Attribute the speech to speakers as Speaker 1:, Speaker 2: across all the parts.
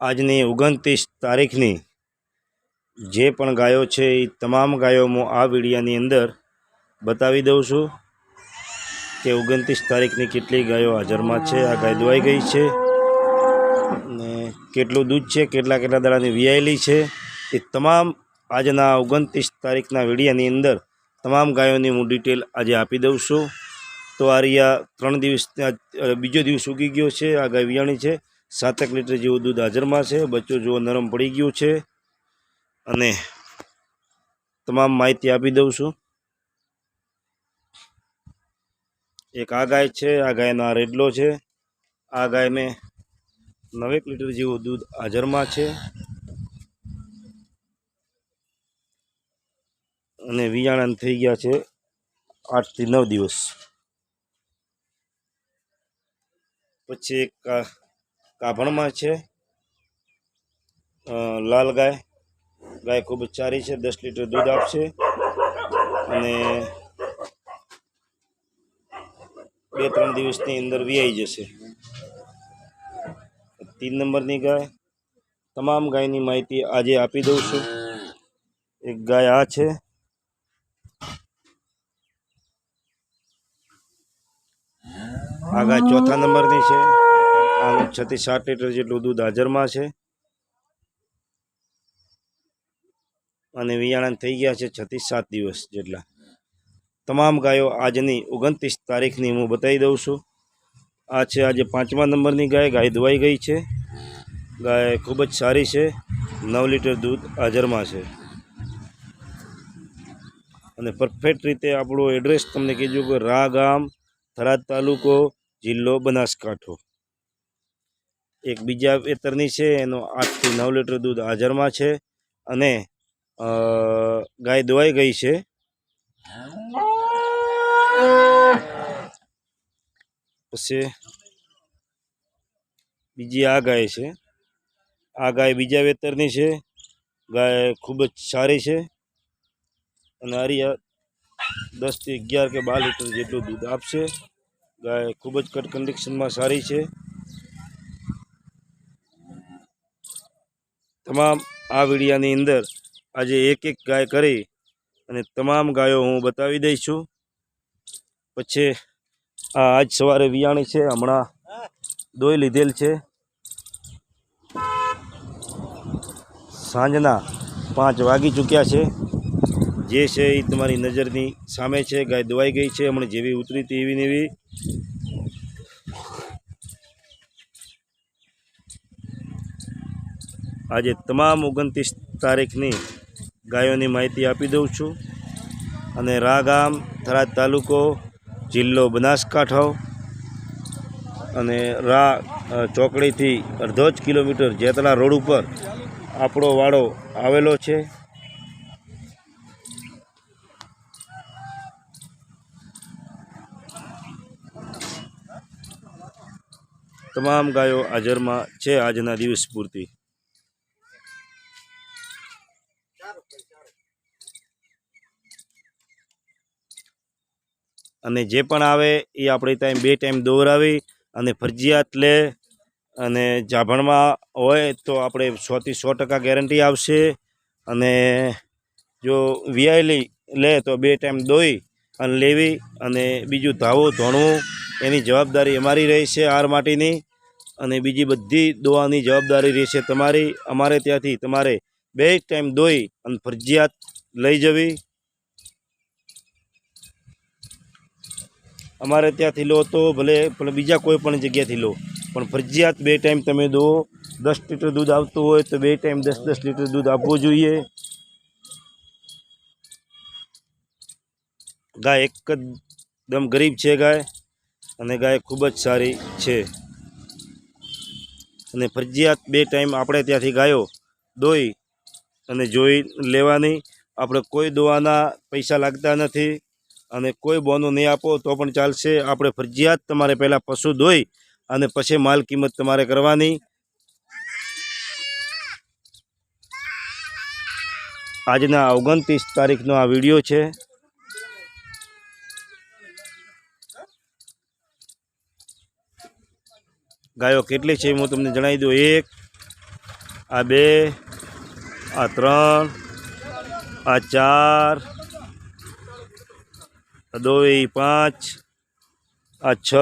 Speaker 1: આજની ઓગણત્રીસ તારીખની જે પણ ગાયો છે એ તમામ ગાયો હું આ વિડીયાની અંદર બતાવી દઉં છું કે ઓગણત્રીસ તારીખની કેટલી ગાયો હાજરમાં છે, આ ગાય દોવાઈ ગઈ છે ને કેટલું દૂધ છે, કેટલા કેટલા દાડાની વિયાયેલી છે એ તમામ આજના ઓગણત્રીસ તારીખના વિડીયાની અંદર તમામ ગાયોની હું ડિટેલ આજે આપી દઉં છું. તો આ રહ્યા ત્રણ દિવસ બીજો દિવસ ઉગી ગયો છે, આ ગાય વિયાણી છે. સાતેક લીટર જેવું દૂધ હાજરમાં છે. બચ્ચો જુઓ નરમ પડી ગયું છે. અને તમામ માહિતી આપી દઉં છું. એક આ ગાય છે, આ ગાયનો આ રેડલો છે. આ ગાયને નવેક લીટર જેવું દૂધ હાજરમાં છે. અને વિયાણા થઈ ગયા છે આઠથી નવ દિવસ. પછી એક કાભણમાં છે. લાલ ગાય. ગાય ખૂબ જ સારી છે, દસ લીટર દૂધ આપશે. અને બે ત્રણ દિવસની અંદર વિયાઈ જશે. તીન નંબરની ગાય. તમામ ગાયની માહિતી આજે આપી દઉં છું. એક ગાય આ છે. આ ગાય ચોથા નંબરની છે. આનું છથી સાત લીટર જેટલું દૂધ હાજરમાં છે. અને વિયાણા થઈ ગયા છે છથી સાત દિવસ જેટલા. તમામ ગાયો આજની ઓગણત્રીસ તારીખની હું બતાવી દઉં છું. આ છે આજે પાંચમા નંબરની ગાય ગાય ધોવાઈ ગઈ છે. ગાય ખૂબ જ સારી છે. નવ લીટર દૂધ હાજરમાં છે. અને પરફેક્ટ રીતે આપણું એડ્રેસ તમને કીધું કે રા ગામ થરાદ તાલુકો જિલ્લો બનાસકાંઠો. એક બીજા વેતરની છે, એનો આઠથી નવ લીટર દૂધ હાજરમાં છે અને ગાય દોવાઈ ગઈ છે. પછી બીજી આ ગાય છે. આ ગાય બીજા વેતરની છે. ગાય ખૂબ જ સારી છે અને આરી દસથી અગિયાર કે બાર લીટર જેટલું દૂધ આપશે. ગાય ખૂબ જ કટ કન્ડિશનમાં સારી છે. તમામ આ વિડીયાની અંદર આજે એક એક ગાય કરી અને તમામ ગાયો હું બતાવી દઈશ છું. પછી આ આજ સવારે વિયાણી છે, હમણાં દોઈ લીધેલ છે. સાંજના પાંચ વાગી ચૂક્યા છે. જે છે એ તમારી નજરની સામે છે, ગાય દોવાઈ ગઈ છે, હમણાં જેવી ઉતરી હતી એવી ને આજે તમામ ઓગણત્રીસ તારીખની ગાયોની માહિતી આપી દઉં છું. અને રા ગામ થરાદ તાલુકો, જિલ્લો બનાસકાંઠો અને રા ચોકડીથી અડધો જ કિલોમીટર જેતલા રોડ ઉપર આપણો વાડો આવેલો છે. તમામ ગાયો હાજરમાં છે આજના દિવસ પૂરતી. અને જે પણ આવે એ આપણે ત્યાં બે ટાઈમ દોરાવી અને ફરજિયાત લે અને જાભણમાં હોય તો આપણે સોથી સો ટકા ગેરંટી આવશે અને જો વીઆઈ લે તો બે ટાઈમ દોઈ અને લેવી અને બીજું ધાવું ધોણવું એની જવાબદારી અમારી રહેશે આર માટીની અને બીજી બધી દોવાની જવાબદારી રહેશે તમારી. અમારે ત્યાંથી તમારે બે ટાઈમ દોઈ અને ફરજિયાત લઈ જવી. અમારે ત્યાંથી લો તો ભલે ભલે બીજા કોઈ પણ જગ્યાથી લો પણ ફરજિયાત બે ટાઈમ તમે દો. દસ લીટર દૂધ આવતું હોય તો બે ટાઈમ દસ દસ લીટર દૂધ આપવું જોઈએ. ગાય એકદમ ગરીબ છે ગાય, અને ગાય ખૂબ જ સારી છે. અને ફરજિયાત બે ટાઈમ આપણે ત્યાંથી ગાયો દોઈ અને જોઈ લેવાની. આપણે કોઈ દોવાના પૈસા લાગતા નથી. અને કોઈ બોનો નહીં આપો તો પણ ચાલશે. આપણે ફરજિયાત તમારે પહેલાં પશુ ધોઈ અને પછી માલ કિંમત તમારે કરવાની. આજના ઓગણત્રીસ તારીખનો આ વીડિયો છે. ગાયો કેટલી છે હું તમને જણાવી દઉં. એક, આ બે, આ ત્રણ, આ ચાર આ દો એ પાંચ આ છ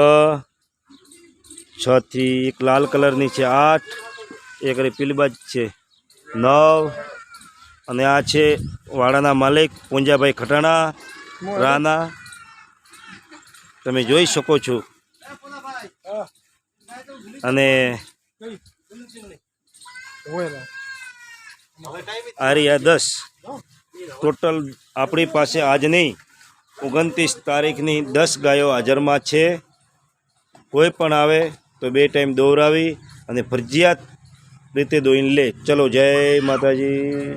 Speaker 1: છથી એક લાલ કલરની છે આઠ એક રે પેલી બાજુ છે નવ અને આ છે વાડાના માલિક પૂંજાભાઈ ખટાણા રાના. તમે જોઈ શકો છો. અને આ રહી આ દસ. ટોટલ આપણી પાસે આજ નહીં. ઓગણત્રીસ તારીખની દસ ગાયો હાજરમાં છે. કોઈ પણ આવે તો બે ટાઈમ દોરાવી અને ફરજિયાત રીતે દોઈને લે. ચલો, જય માતાજી.